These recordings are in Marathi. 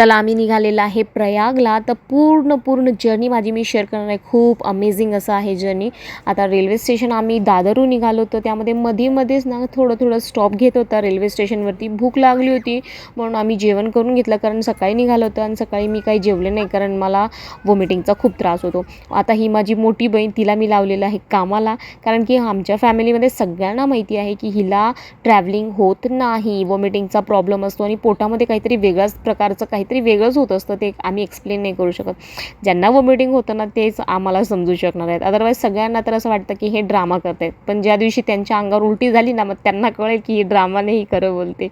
चला आम्ही निघालेला आहे प्रयागला. तर पूर्ण पूर्ण जर्नी माझी मी शेअर करणार आहे. खूप अमेझिंग असं आहे जर्नी आता रेल्वे स्टेशन आम्ही दादरहून निघालो होतो. त्यामध्ये मध्ये मध्येच ना थोडं थोडं स्टॉप घेत होता रेल्वे स्टेशनवरती भूक लागली होती. म्हणून आम्ही जेवण करून घेतलं. कारण सकाळी निघालो होतं आणि सकाळी मी काही जेवले नाही कारण मला वॉमिटिंगचा खूप त्रास होतो. आता ही माझी मोठी बहीण तिला मी लावलेलं आहे कामाला. कारण की आमच्या फॅमिलीमध्ये सगळ्यांना माहिती आहे की हिला ट्रॅव्हलिंग होत नाही. वॉमिटिंगचा प्रॉब्लेम असतो आणि पोटामध्ये काहीतरी वेगळ्याच प्रकारचं काहीतरी वेगळंच होत असतं ते आम्ही एक्सप्लेन नाही करू शकत. ज्यांना वॉमिटिंग होतं ना तेच आम्हाला समजू शकणार आहेत. अदरवाईज सगळ्यांना तर असं वाटतं की हे ड्रामा करत आहेत पण ज्या दिवशी त्यांच्या अंगावर उलटी झाली ना मग त्यांना कळेल की ही ड्रामाने ही खरं बोलते.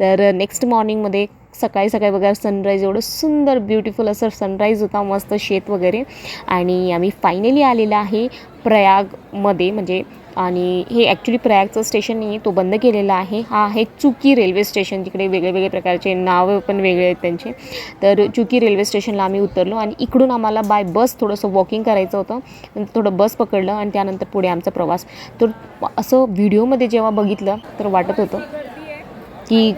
तर नेक्स्ट मॉर्निंगमध्ये सकाळी सकाळी बघा सनराईज एवढं सुंदर ब्युटिफुल असं सनराईज होता मस्त शेत वगैरे. आणि आम्ही फायनली आलेला आहे प्रयागमध्ये म्हणजे आणि हे ॲक्च्युली प्रयागचं स्टेशन नाही आहे तो बंद केलेला आहे. हा आहे चुकी रेल्वे स्टेशन तिकडे वेगळे वेगळे प्रकारचे नावं पण वेगळे आहेत त्यांचे. तर चुकी रेल्वे स्टेशनला आम्ही उतरलो आणि इकडून आम्हाला बाय बस थोडंसं वॉकिंग करायचं होतं. थोडं बस पकडलं आणि त्यानंतर पुढे आमचा प्रवास. तर असं व्हिडिओमध्ये जेव्हा बघितलं तर वाटत होतं की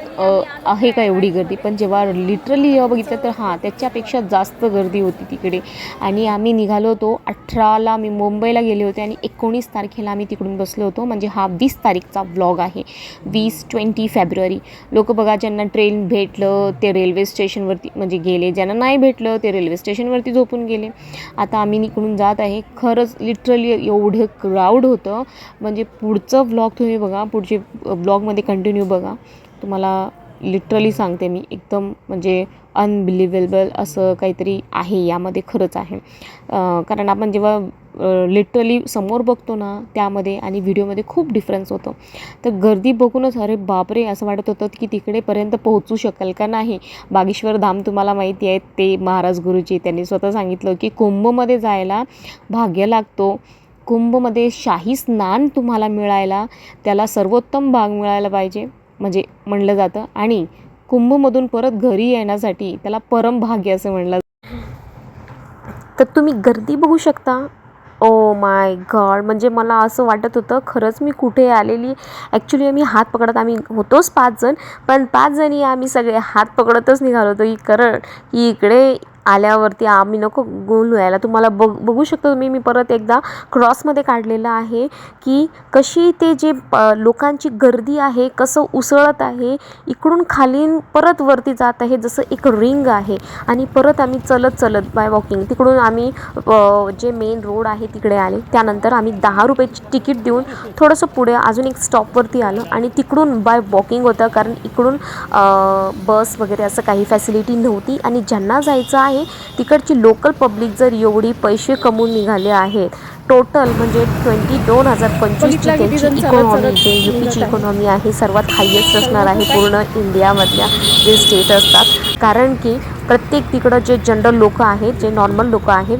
आहे का एवढी गर्दी? पण जेव्हा लिटरली जेव्हा बघितलं तर हां त्याच्यापेक्षा जास्त गर्दी होती तिकडे. आणि आम्ही निघालो होतो अठराला मी मुंबईला गेले होते आणि एकोणीस तारखेला आम्ही तिकडून बसलो होतो. म्हणजे हा वीस तारीखचा व्लॉग आहे. वीस ट्वेंटी फेब्रुवारी. लोक बघा ज्यांना ट्रेन भेटलं ते रेल्वे स्टेशनवरती म्हणजे गेले. ज्यांना नाही भेटलं ते रेल्वे स्टेशनवरती झोपून गेले. आता आम्ही निकडून जात आहे. खरंच लिटरली एवढं क्राऊड होतं. म्हणजे पुढचं व्लॉग तुम्ही बघा पुढचे ब्लॉगमध्ये कंटिन्यू बघा. तुम्हाला लिटरली सांगते मी. एकदम म्हणजे अनबिलिव्हेबल असं काहीतरी आहे यामध्ये खरंच आहे. कारण आपण जेव्हा लिटरली समोर बघतो ना त्यामध्ये आणि व्हिडिओमध्ये खूप डिफरन्स होतो. तर गर्दी बघूनच अरे बापरे असं वाटत होतं की तिकडेपर्यंत पोहोचू शकेल का नाही? बागेश्वर धाम तुम्हाला माहिती आहे ते महाराज गुरुजी त्यांनी स्वतः सांगितलं की कुंभमध्ये जायला भाग्य लागतो. कुंभमध्ये शाही स्नान तुम्हाला मिळायला त्याला सर्वोत्तम भाग मिळायला पाहिजे. म्हणजे म्हणलं जातं. आणि कुंभमधून परत घरी येण्यासाठी त्याला परमभाग्य असं म्हणलं तर तुम्ही गर्दी बघू शकता. ओ माय गॉड म्हणजे मला असं वाटत होतं खरंच मी कुठे आलेली? ॲक्च्युली आम्ही हात पकडत आम्ही होतोच पाच जण. पण पाच जणी आम्ही सगळे हात पकडतच निघालो होतो. की कारण की इकडे आल्यावरती आम्ही नको गोल व्हायला. तुम्हाला बघ बघू शकता तुम्ही मी परत एकदा क्रॉसमध्ये काढलेलं आहे की कशी ते जे लोकांची गर्दी आहे कसं उसळत आहे इकडून खालीन परत वरती जात आहे जसं एक रिंग आहे. आणि परत आम्ही चलत चलत बाय वॉकिंग तिकडून आम्ही जे मेन रोड आहे तिकडे आले. त्यानंतर आम्ही दहा रुपयाची तिकीट देऊन थोडंसं पुढे अजून एक स्टॉपवरती आलं. आणि तिकडून बाय वॉकिंग होतं कारण इकडून बस वगैरे असं काही फॅसिलिटी नव्हती. आणि ज्यांना जायचं आहे तिकडची लोकल पब्लिक जर एवढी पैसे कमवून निघाले आहेत टोटल म्हणजे ट्वेंटी दोन हजार पंचवीसची त्यांची इकॉनॉमी जे यू पीची इकॉनॉमी आहे सर्वात हायेस्ट असणार आहे पूर्ण इंडियामधल्या जे स्टेट असतात. कारण की प्रत्येक तिकडं जे जनरल लोक आहेत जे नॉर्मल लोक आहेत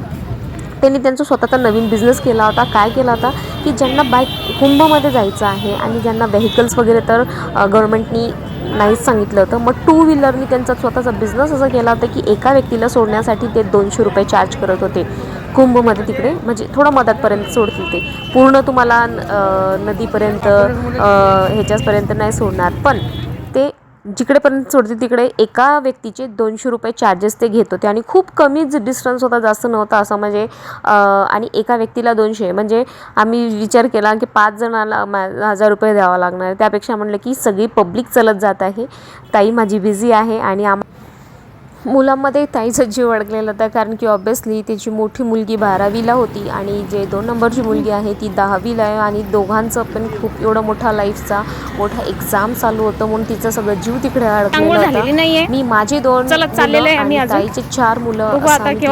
त्यांनी त्यांचा स्वतःचा नवीन बिझनेस केला होता. काय केला होता? की ज्यांना बाईक कुंभमध्ये जायचं आहे आणि ज्यांना व्हेकल्स वगैरे तर गव्हर्मेंटनी नाहीच सांगितलं होतं. मग टू व्हीलरनी त्यांचा स्वतःचा बिझनेस असं केला होता की एका व्यक्तीला सोडण्यासाठी ते दोनशे रुपये चार्ज करत होते. कुंभमध्ये तिकडे म्हणजे थोडं मधातपर्यंत सोडतील ते. पूर्ण तुम्हाला नदीपर्यंत ह्याच्याचपर्यंत नाही सोडणार. पण जिकडेपर्यंत सोडते तिकडे एका व्यक्तीचे दोनशे रुपये चार्जेस ते घेत होते. आणि खूप कमीच डिस्टन्स होता जास्त नव्हता असं म्हणजे आणि एका व्यक्तीला दोनशे. म्हणजे आम्ही विचार केला की पाच जणाला मा हजार रुपये द्यावा लागणार. त्यापेक्षा म्हणलं की सगळी पब्लिक चलत जात आहे. ताई माझी बिझी आहे आणि आम मुलांमध्ये ताईचा जीव अडकलेला होता कारण की ऑब्विसली त्याची मोठी मुलगी बारावीला होती आणि जे दोन नंबरची मुलगी आहे ती दहावीला आहे आणि दोघांचं पण खूप एवढा मोठा लाईफचा मोठा एक्झाम चालू होतं म्हणून तिचं सगळं जीव तिकडे अडकलेला होता मी माझे दोन. ताईचे चार मुलं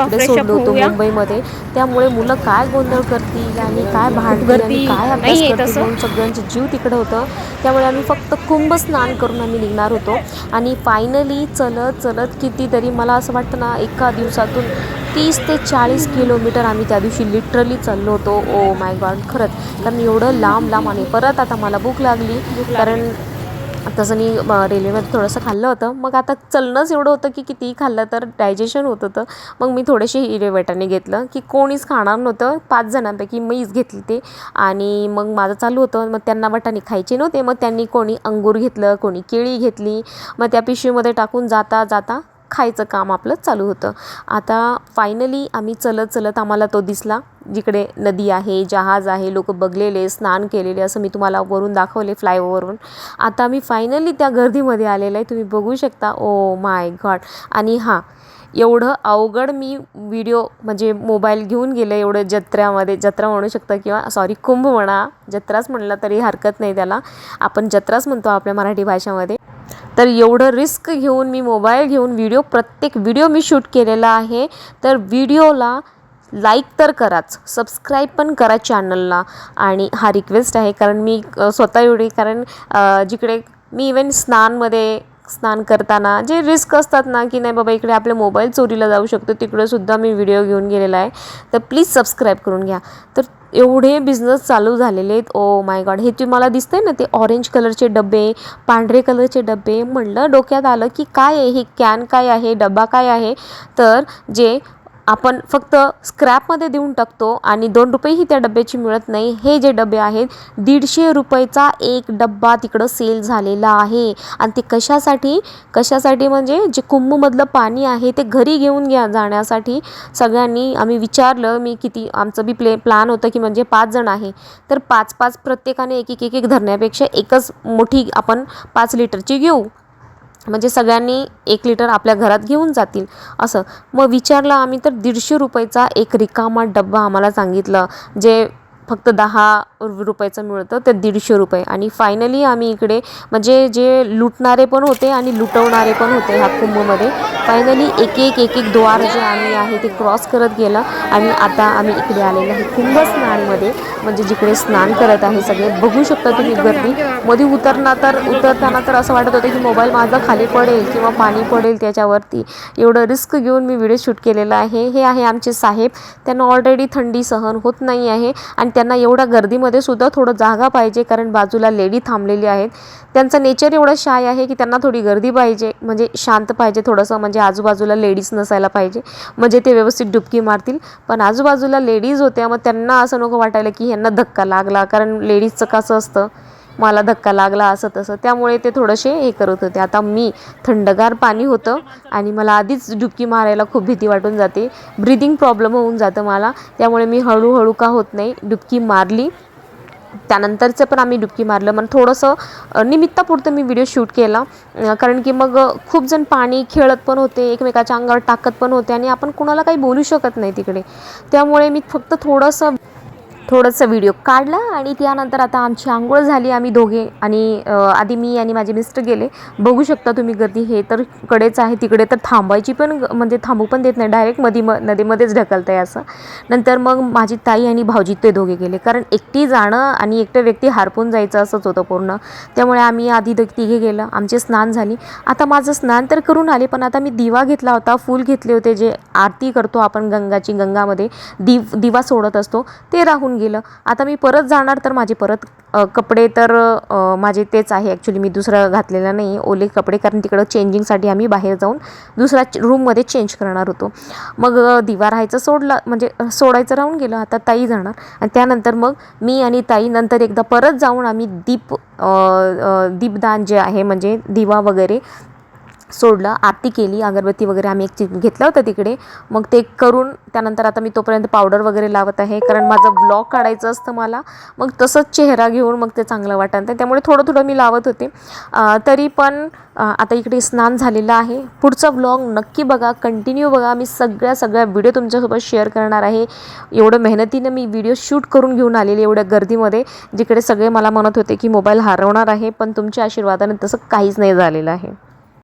तिकडे सोडलो होतो. मुंबईमध्ये त्यामुळे मुलं काय गोंधळ करतील आणि काय भांडतील आणि गर्दी काय अभ्यास करतील. म्हणून सगळ्यांचे जीव तिकडे होतं त्यामुळे आम्ही फक्त कुंभ स्नान करून आम्ही निघणार होतो आणि फायनली चलत चलत कितीतरी तरी मला असं वाटतं ना एका दिवसातून तीस ते चाळीस किलोमीटर आम्ही त्या दिवशी लिटरली चाललो होतो. ओ माय गॉड खरंच. कारण एवढं लांब लांब आणि परत आता मला भूक लागली. कारण तसं मी रेल्वेमध्ये थोडंसं खाल्लं होतं. मग आता चलणंच एवढं होतं की कितीही खाल्लं तर डायजेशन होत होतं. मग मी थोडेसे हिरेवेटाने घेतलं की कोणीच खाणार नव्हतं. पाच जणांपैकी मीच घेतली ते. आणि मग माझं चालू होतं. मग त्यांना वाटाणे खायचे नव्हते. मग त्यांनी कोणी अंगूर घेतलं कोणी केळी घेतली. मग त्या पिशवीमध्ये टाकून जाता जाता खायचं काम आपलं चालू होतं. आता फायनली आम्ही चलत चलत आम्हाला तो दिसला. जिकडे नदी आहे जहाज आहे लोक बघलेले स्नान केलेले असं मी तुम्हाला वरून दाखवले फ्लायओव्हरवरून आता मी फायनली त्या गर्दीमध्ये आलेलं आहे. तुम्ही बघू शकता. ओ माय गॉड आणि हां एवढं अवघड मी व्हिडिओ म्हणजे मोबाईल घेऊन गेले एवढं जत्र्यामध्ये जत्रा म्हणू शकता किंवा सॉरी कुंभ म्हणा जत्राच म्हणलं तरी हरकत नाही त्याला. आपण जत्राच म्हणतो आपल्या मराठी भाषेमध्ये. तर एवढं रिस्क घेऊन मी मोबाईल घेऊन व्हिडिओ प्रत्येक व्हिडिओ मी शूट केलेला आहे. तर व्हिडिओला लाईक तर कराच सबस्क्राईब पण करा चॅनलला. आणि हा रिक्वेस्ट आहे कारण मी स्वतः एवढी कारण जिकडे मी इवन स्नानमध्ये स्नान करताना. जे रिस्क असतात ना की नाही बाबा इकडे आपले मोबाईल चोरीला जाऊ शकतो तिकडंसुद्धा मी व्हिडिओ घेऊन गेलेला आहे. तर प्लीज सबस्क्राईब करून घ्या. तर एवढे बिझनेस चालू झालेले आहेत. ओ माय गॉड हे तुम्हाला दिसतंय ना ते ऑरेंज कलरचे डबे पांढरे कलरचे डबे म्हणलं डोक्यात आलं की काय आहे? हे कॅन काय आहे? डबा काय आहे? तर जे आपण फक्त स्क्रॅपमध्ये देऊन टाकतो आणि दोन रुपयेही त्या डब्याची मिळत नाही. हे जे डबे आहेत दीडशे रुपयेचा एक डब्बा तिकडं सेल झालेला आहे. आणि ते कशासाठी? कशासाठी म्हणजे जे कुंभमधलं पाणी आहे ते घरी घेऊन घ्या जाण्यासाठी. सगळ्यांनी आम्ही विचारलं मी किती आमचं बी प्ले प्लॅन होतं की म्हणजे पाच जण आहे. तर पाच पाच प्रत्येकाने एक एक एक एक धरण्यापेक्षा एकच मोठी आपण पाच लिटरची घेऊ. म्हणजे सगळ्यांनी एक लिटर आपल्या घरात घेऊन जातील असं. मग विचारलं आम्ही तर दीडशे रुपयाचा एक रिकामा डब्बा आम्हाला सांगितलं जे फक्त दहा रुपयाचं मिळतं ते दीडशे रुपये. आणि फायनली आम्ही इकडे म्हणजे जे लुटणारे पण होते आणि लुटवणारे पण होते ह्या कुंभमध्ये फायनली एक एक एक एक द्वार जे आम्ही आहे ते क्रॉस करत गेलं आणि आता आम्ही इकडे आलेलो आहे कुंभ स्नानमध्ये म्हणजे जिकडे स्नान करत आहे सगळे बघू शकता तुम्ही गर्दी. मध्ये उतरना तर उतरताना तर असं वाटत होतं की मोबाईल माझा खाली पडेल किंवा पाणी पडेल त्याच्यावरती. एवढं रिस्क घेऊन मी व्हिडिओ शूट केलेला आहे. हे आहे आमचे साहेब. त्यांना ऑलरेडी थंडी सहन होत नाही आहे आणि त्यांना एवढ्या गर्दीमध्ये सुद्धा थोडं जागा पाहिजे कारण बाजूला लेडी थांबलेली आहेत. त्यांचं नेचर एवढं शाय आहे की त्यांना थोडी गर्दी पाहिजे म्हणजे शांत पाहिजे थोडंसं म्हणजे आजूबाजूला लेडीज नसायला पाहिजे. म्हणजे ते व्यवस्थित डुबकी मारतील. पण आजूबाजूला लेडीज होत्या मग त्यांना असं नको वाटायला की ह्यांना धक्का लागला कारण लेडीजचं कसं असतं? मला धक्का लागला असं तसं. त्यामुळे ते थोडंसे हे करत होते. आता मी थंडगार पाणी होतं आणि मला आधीच डुबकी मारायला खूप भीती वाटून जाते. ब्रिदिंग प्रॉब्लेम होऊन जातं मला. त्यामुळे मी हळूहळू का होत नाही डुबकी मारली. त्यानंतरचं पण आम्ही डुबकी मारलं. मग थोडंसं निमित्तापुरतं मी व्हिडिओ शूट केला. कारण की मग खूप जण पाणी खेळत पण होते एकमेकाच्या अंगावर टाकत पण होते आणि आपण कुणाला काही बोलू शकत नाही तिकडे. त्यामुळे मी फक्त थोडंसं थोडंसं व्हिडिओ काढला आणि त्यानंतर आता आमची आंघोळ झाली. आम्ही दोघे आणि आधी मी आणि माझे मिस्टर गेले. बघू शकता तुम्ही गर्दी. हे तर कडेच आहे. तिकडे तर थांबायची पण म्हणजे थांबू पण देत नाही. डायरेक्ट मधी म नदीमध्येच ढकलतं आहे असं. नंतर मग माझी ताई आणि भाऊजी ते दोघे गेले. कारण एकटी जाणं आणि एकटं व्यक्ती हारपून जायचं असंच होतं पूर्ण. त्यामुळे आम्ही आधी तिघे गेलं. आमचे स्नान झाली. आता माझं स्नान तर करून आले पण आता मी दिवा घेतला होता. फूल घेतले होते जे आरती करतो आपण गंगाची गंगामध्ये. दिव दिवा सोडत असतो. ते राहून गेलं. आता मी परत जाणार तर माझे परत कपडे तर माझे तेच आहे. ॲक्च्युली मी दुसरं घातलेलं नाही ओले कपडे कारण तिकडं चेंजिंगसाठी आम्ही बाहेर जाऊन दुसऱ्या रूममध्ये चेंज करणार होतो. मग दिवा राहायचं सोडला म्हणजे सोडायचं राहून गेलं. आता ताई जाणार. आणि त्यानंतर मग मी आणि ताई नंतर एकदा परत जाऊन आम्ही दीप दीपदान जे आहे म्हणजे दिवा वगैरे सोडलं आरती केली अगरबत्ती वगैरे आम्ही एक चि- घेतलं होतं तिकडे. मग ते करून त्यानंतर आता मी तोपर्यंत पावडर वगैरे लावत आहे कारण माझं ब्लॉग काढायचं असतं मला. मग तसंच चेहरा घेऊन मग ते चांगलं वाटतं. त्यामुळे थोडं थोडं मी लावत होते. तरी पण आता इकडे स्नान झालेलं आहे. पुढचा ब्लॉग नक्की बघा. कंटिन्यू बघा. मी सगळ्या सगळ्या व्हिडिओ तुमच्यासोबत शेअर करणार आहे. एवढं मेहनतीनं मी व्हिडिओ शूट करून घेऊन आलेली एवढ्या गर्दीमध्ये जिकडे सगळे मला म्हणत होते की मोबाईल हरवणार आहे पण तुमच्या आशीर्वादाने तसं काहीच नाही झालेलं आहे.